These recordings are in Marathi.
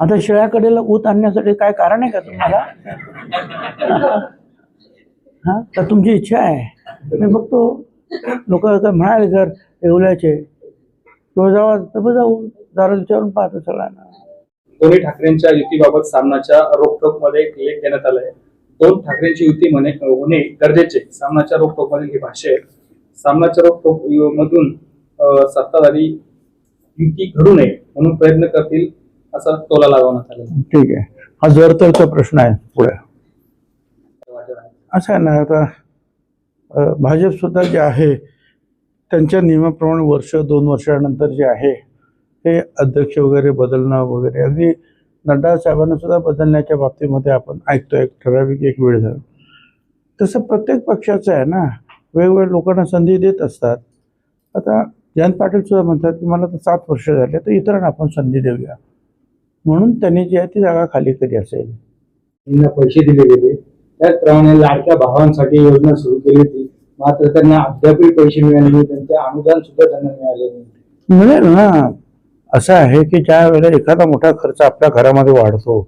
आता शेळ्याकडेला ऊत आणण्यासाठी काय कारण आहे का तुम्हाला? हा? तर तुमची इच्छा आहे. मी बघतो. लोक म्हणाले जर येवल्याचे किंवा जावा तर जाऊ. जरा विचारून पाहतो सगळ्यांना. दोन्ही ठाकरेंच्या युतीबाबत सामनाच्या रोखोकमध्ये एक लेख देण्यात आलाय. दोन ठाकरेंची युती म्हणे होणे गरजेचे. सामनाच्या रोखोक ही भाषा आहे. सामनाच्या रोखोक मधून सत्ताधारी युती घडू नये म्हणून प्रयत्न करतील असा टोला लागवण्यात आलेला ठीक आहे. हा जर तरचा प्रश्न आहे पुढे. असं आहे ना आता भाजप सुद्धा जे आहे त्यांच्या नियमाप्रमाणे वर्ष दोन वर्षानंतर जे आहे ते अध्यक्ष वगैरे बदलणं वगैरे अगदी नड्डा साहेबांना सुद्धा बदलण्याच्या बाबतीमध्ये आपण ऐकतो ठराविक एक वेळ झाला. तसं प्रत्येक पक्षाचं आहे ना वेगवेगळ्या लोकांना संधी देत असतात. आता जयंत पाटील सुद्धा म्हणतात की मला तर सात वर्ष झाले तर इतरांना आपण संधी देऊया. म्हणून त्यांनी जी आहे ती जागा खाली केली असेल. त्यांना पैसे दिले गेले. त्याचप्रमाणे लाडक्या भावांसाठी योजना सुरू केली होती. मात्र त्यांना अद्यापही पैसे मिळाले नाही. त्यांचे अनुदान सुद्धा त्यांना मिळाले नाही. मिळेल ना असं आहे की ज्या वेळेला एखादा मोठा खर्च आपल्या घरामध्ये वाढतो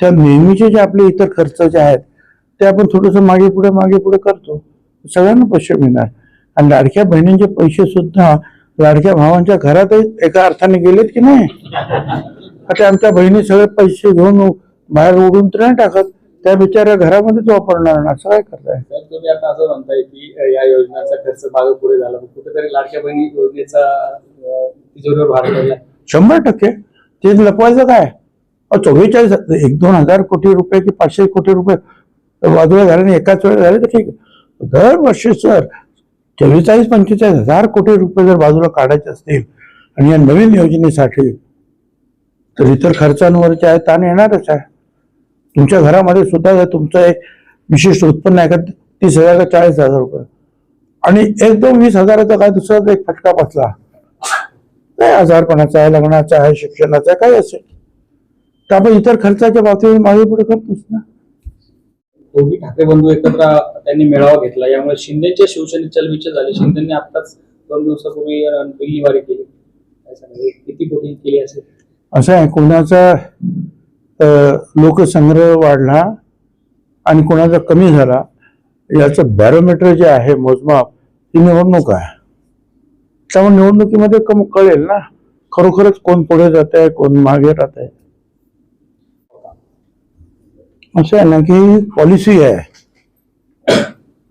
त्या नेहमीचे जे आपले इतर खर्च जे आहेत ते आपण थोडंसं मागे पुढे मागे पुढे करतो. सगळ्यांना पैसे मिळणार. आणि लाडक्या बहिणींचे पैसे सुद्धा लाडक्या भावांच्या घरातही एका अर्थाने गेलेत की नाही? आता आमच्या बहिणी सगळे पैसे घेऊन बाहेर उडून तर नाही टाकत. त्या बिचाऱ्या घरामध्येच वापरणार ना असं काय करताय तर तुम्ही आता असं म्हणताय की अं, या योजनेचा खर्च मागे पुढे झाला. पण कुठेतरी लाडक्या बहिणी योजनेचा अं, तिजोरीवर भार पडला. शंभर टक्के. ते लपवायचं काय? अहो, चव्वेचाळीस एक दोन हजार कोटी रुपये की पाचशे कोटी रुपये बाजूला झाले आणि एकाच वेळेला झाले तर ठीक. आहे दरवर्षी सर चव्वेचाळीस पंचेचाळीस हजार कोटी रुपये जर बाजूला काढायचे असतील आणि या नवीन योजनेसाठी तर इतर खर्चांवरचे आहे ताण येणारच आहे. तुमच्या घरामध्ये सुद्धा जर तुमचं एक विशिष्ट उत्पन्न आहे का तीस हजार का चाळीस हजार रुपये. आणि एकदम वीस हजाराचा काय दुसरा एक फटका बसला. काय आजारपणाचा आहे लग्नाचा आहे शिक्षणाचा आहे काय असेल. तर आपण इतर खर्चाच्या बाबतीत मागे पुढे करतोच ना. दोघी ठाकरे बंधू एकत्र त्यांनी मेळावा घेतला. यामुळे शिंदेच्या शिवसेनेत चलबिचल झाले. शिंदेनी आताच दोन दिवसापूर्वी अं, दिल्लीवारी केली. काय किती कोटी केली असेल? असं आहे कोणाचा लोकसंग्रह वाढला आणि कोणाचा कमी झाला याचं बॅरोमीटर जे आहे मोजमाप ही निवडणूक आहे. त्यामुळे निवडणुकीमध्ये कम कळेल ना खरोखरच कोण पुढे जात आहे कोण मागे राहत आहे. असं आहे ना की पॉलिसी आहे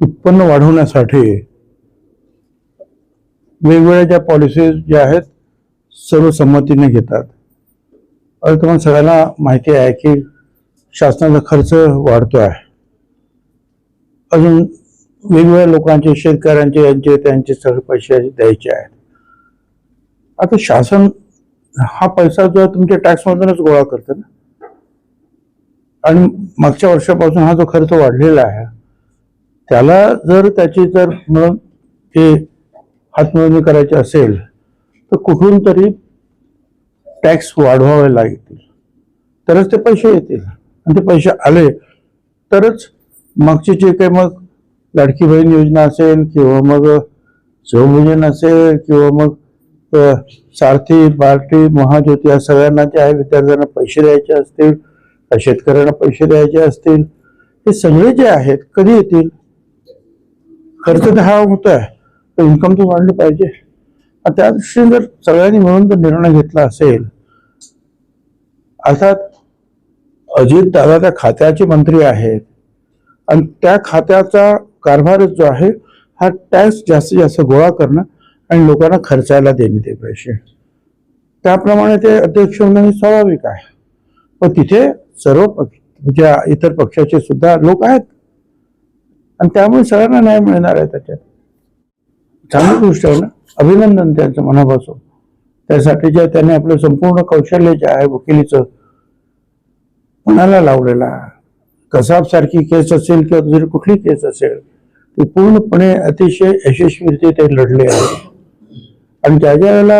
उत्पन्न वाढवण्यासाठी. वेगवेगळ्या ज्या पॉलिसीज ज्या आहेत सर्वसंमतीने घेतात. आता तुम्हाला सगळ्यांना माहिती आहे की शासनाचा खर्च वाढतो आहे अजून वेगवेगळ्या लोकांचे शेतकऱ्यांचे यांचे त्यांचे सगळे पैसे द्यायचे आहेत. आता शासन हा पैसा जो तुमच्या टॅक्समधूनच गोळा करतं ना? आणि मागच्या वर्षापासून हा जो खर्च वाढलेला आहे त्याला जर त्याची जर म्हणून ते हातमिळवणी करायची असेल तर कुठून तरी टॅक्स वाढवावे लागतील. तरच ते पैसे येतील. आणि ते पैसे आले तरच मागचे जे काही मग लाडकी बहीण योजना असेल किंवा मग शिवभोजन असेल किंवा मग सारथी बार्टी महाज्योती या सगळ्यांना जे आहे विद्यार्थ्यांना पैसे द्यायचे असतील शेतकऱ्यांना पैसे द्यायचे असतील हे सगळे जे आहेत कधी येतील? खर्च तर हा होत आहे तर इन्कम तर वाढली पाहिजे. त्या दृष्टीने जर सगळ्यांनी मिळून जर निर्णय घेतला असेल अर्थात अजित दादा त्या खात्याचे मंत्री आहेत. आणि त्या खात्याचा कारभार जो आहे हा टॅक्स जास्तीत जास्त गोळा करणं आणि लोकांना खर्चायला देणे ते पैसे. त्याप्रमाणे ते अध्यक्ष होणं हे स्वाभाविक आहे. पण तिथे सर्व पक्ष ज्या इतर पक्षाचे सुद्धा लोक आहेत. आणि त्यामुळे सगळ्यांना न्याय मिळणार आहे त्याच्यात. चांगली गोष्ट आहे ना अभिनंदन त्यांचं मनापासून. त्यासाठी जे त्याने आपलं संपूर्ण कौशल्य जे आहे वकिलीचं मनाला लावलेला. कसाबसारखी केस असेल किंवा दुसरी कुठली केस असेल ती पूर्णपणे अतिशय यशस्वीरित्या ते लढले आहे. आणि ज्या ज्या वेळेला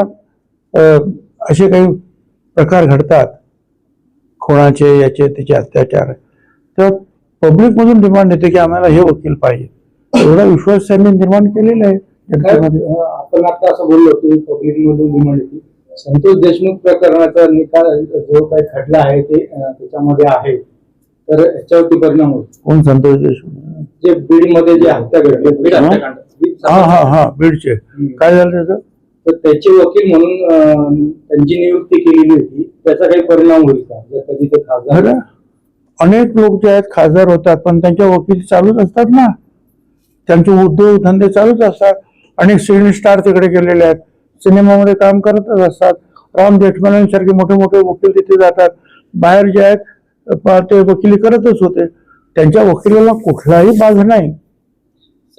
अं, असे काही प्रकार घडतात खुणाचे याचे त्याचे अत्याचार तर पब्लिकमधून डिमांड येते की आम्हाला हे वकील पाहिजे. एवढा विश्वास त्यांनी निर्माण केलेला आहे. आपण आता असं बोललो की पब्लिक मधून डिमांड होती. संतोष देशमुख प्रकरणाचा निकाल जो काही खटला आहे ते त्याच्यामध्ये आहे. तर याच्यावरती परिणाम होईल. कोण संतोष देशमुख? जे बीडमध्ये जे हत्या घडली बीड हा? हत्याकांड. हा हा हा बीडचे. काय झालं त्याचं? तर त्याचे वकील म्हणून त्यांची नियुक्ती केलेली होती. त्याचा काही परिणाम होईल का? जर कधी ते खासदार अनेक लोक जे आहेत खासदार होतात पण त्यांच्या वकील चालूच असतात ना. त्यांचे उद्योग धंदे चालूच असतात. अनेक सिने स्टार तिकडे गेलेले आहेत. सिनेमामध्ये काम करतच असतात. राम जेठमलांसारखे मोठे मोठे वकील तिथे जातात. बाहेर जे आहेत ते वकिली करतच होते. त्यांच्या वकिलाला कुठलाही बाज नाही.